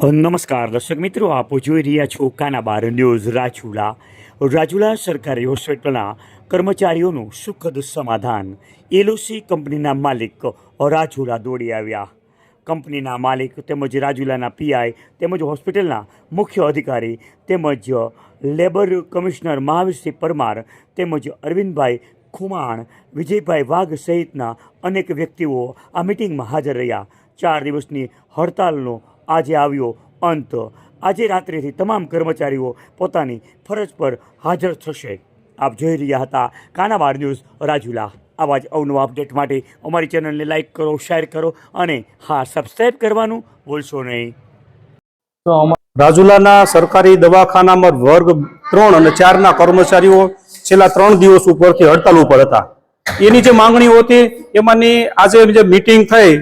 નમસ્કાર, દર્શક મિત્રો, આપ જોઈ રહ્યા છો કાના બાર ન્યૂઝ રાજુલા. રાજુલા સરકારી હોસ્પિટલના કર્મચારીઓનું સુખદ સમાધાન. એલઓસી કંપનીના માલિક રાજુલા દોડી આવ્યા. કંપનીના માલિક તેમજ રાજુલાના પીઆઈ તેમજ હોસ્પિટલના મુખ્ય અધિકારી તેમજ લેબર કમિશનર મહાવીરસિંહ પરમાર તેમજ અરવિંદભાઈ ખુમાણ, વિજયભાઈ વાઘ સહિતના અનેક વ્યક્તિઓ આ મિટિંગમાં હાજર રહ્યા. ચાર દિવસની હડતાલનો આજે આવ્યો અંત. આજે રાત્રેથી તમામ કર્મચારીઓ પોતાની ફરજ પર હાજર થશે. આપ જોઈ રહ્યા હતા કાનાવાર ન્યૂઝ રાજુલા. આવા જ અવનવા અપડેટ માટે અમારી ચેનલને લાઇક કરો, શેર કરો અને હા સબસ્ક્રાઈબ કરવાનું ભૂલશો નહીં. તો રાજુલાના સરકારી દવાખાનામાં વર્ગ ત્રણ અને ચારના કર્મચારીઓ છેલ્લા ત્રણ દિવસ ઉપરથી હડતાલ ઉપર હતા. એની જે માંગણીઓ હતી, એમાંની આજે જે મિટિંગ થઈ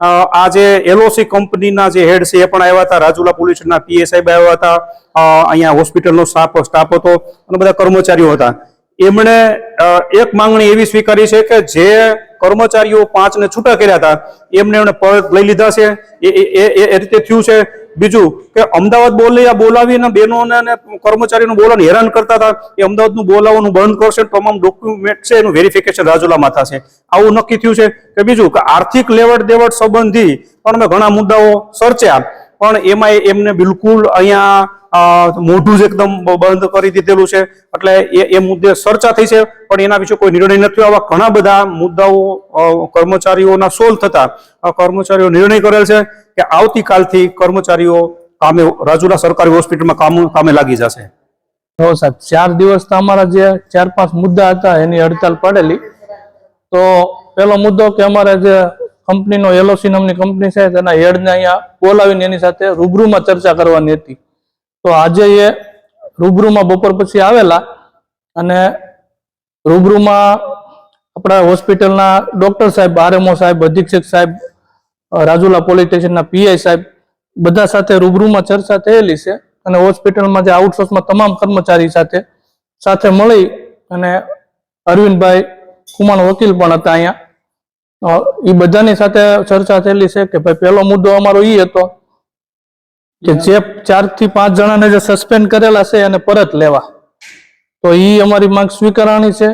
અ, જે એલઓસી કંપનીના જે હેડ છે એ પણ આવ્યા હતા. રાજુલા પોલ્યુશનના સ્ટેશનના પીએ સાહેબ આવ્યા હતા. અહીંયા હોસ્પિટલનો સ્ટાફ સ્ટાફ હતો અને બધા કર્મચારીઓ હતા. એમણે એક માંગણી એવી સ્વીકારી છે કે જે કર્મચારીઓ પાંચને છૂટા કર્યા હતા એમને એમણે પરત લઈ લીધા છે. એ રીતે થયું છે. બીજું કે અમદાવાદ બોલી બોલાવીને બહેનોને અને કર્મચારીઓને બોલાવીને હેરાન કરતા હતા, એ અમદાવાદનું બોલાવવાનું બંધ કરશે તમામ ડોક્યુમેન્ટ છે એનું વેરિફિકેશન રાજુલામાં થશે. આવું નક્કી થયું છે. કે બીજું કે આર્થિક લેવડ દેવડ સંબંધી પણ અમે ઘણા મુદ્દાઓ સર્ચ્યા પણ એમાં એમને બિલકુલ અહીંયા મોઢું જ એકદમ બંધ કરી દીધેલું છે. એટલે એ એ મુદ્દે ચર્ચા થઈ છે, પણ એના વિશે કોઈ નિર્ણય નથી આવા ઘણા બધા મુદ્દાઓ કર્મચારીઓના સોલ્વ થતા કર્મચારીઓ નિર્ણય કરેલ છે કે આવતીકાલથી કર્મચારીઓ કામે, રાજુલા સરકારી હોસ્પિટલમાં કામ, કામે લાગી જશે. જો સાહેબ, ચાર દિવસ તો અમારા જે ચાર પાંચ મુદ્દા હતા એની હડતાલ પડેલી. તો પેલો મુદ્દો કે અમારે જે કંપનીનો એલઓસી નામની કંપની છે, તેના હેડને અહીંયા બોલાવીને એની સાથે રૂબરૂમાં ચર્ચા કરવાની હતી. તો આજે એ રૂબરૂમાં બપોર પછી આવેલા અને રૂબરૂમાં આપણા હોસ્પિટલના ડોક્ટર સાહેબ, આરએમઓ સાહેબ, અધિક્ષક સાહેબ રાજુલા પોલીસ્ટેશનના પીઆઈ સાહેબ બધા સાથે રૂબરૂમાં ચર્ચા થયેલી છે અને હોસ્પિટલમાં જે આઉટસોર્સમાં તમામ કર્મચારી સાથે સાથે મળી અને અરવિંદભાઈ કુમાર વકીલ પણ હતા અહીંયા. એ બધાની સાથે ચર્ચા થયેલી છે કે ભાઈ પહેલો મુદ્દો અમારો એ હતો કે જે ચારથી પાંચ જણાને જે સસ્પેન્ડ કરેલા છે એને પરત લેવા. તો એ અમારી માંગ સ્વીકારવાની છે.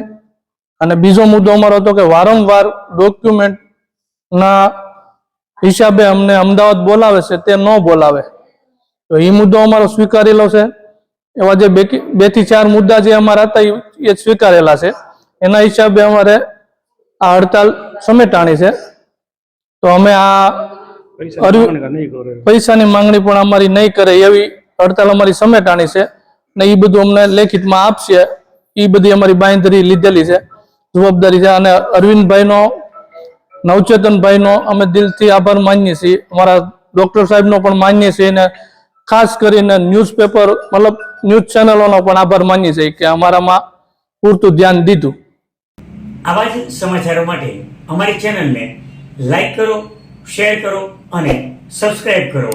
અને બીજો મુદ્દો અમારો હતો કે વારંવાર ડોક્યુમેન્ટ ના હિસાબે અમને અમદાવાદ બોલાવે છે તે ન બોલાવે. તો એ મુદ્દો અમારો સ્વીકારેલો છે. એવા જે બેથી ચાર મુદ્દા જે અમારા હતા એ સ્વીકારેલા છે. એના હિસાબે અમારે આ હડતાલ સમેટાણી છે. તો અમે આ પૈસાની માંગણી પણ અમારી નહીં કરે એવી હડતાલ અમારી સમેટાણી છે. ને એ બધું અમને લેખિતમાં આપશે. એ બધી અમારી બાંધરી લીધેલી છે જવાબદારી છે. અને અરવિંદભાઈનો નવચેતનભાઈનો અમે દિલથી આભાર માનીએ છીએ. અમારા ડોક્ટર સાહેબનો પણ માનીએ છીએ અને ખાસ કરીને ન્યૂઝપેપર મતલબ ન્યૂઝ ચેનલોનો પણ આભાર માનીએ છીએ કે અમારામાં પૂરતું ધ્યાન દીધું. આવા જ સમાચારો માટે અમારી ચેનલને લાઈક કરો શેર કરો અને સબસ્ક્રાઈબ કરો.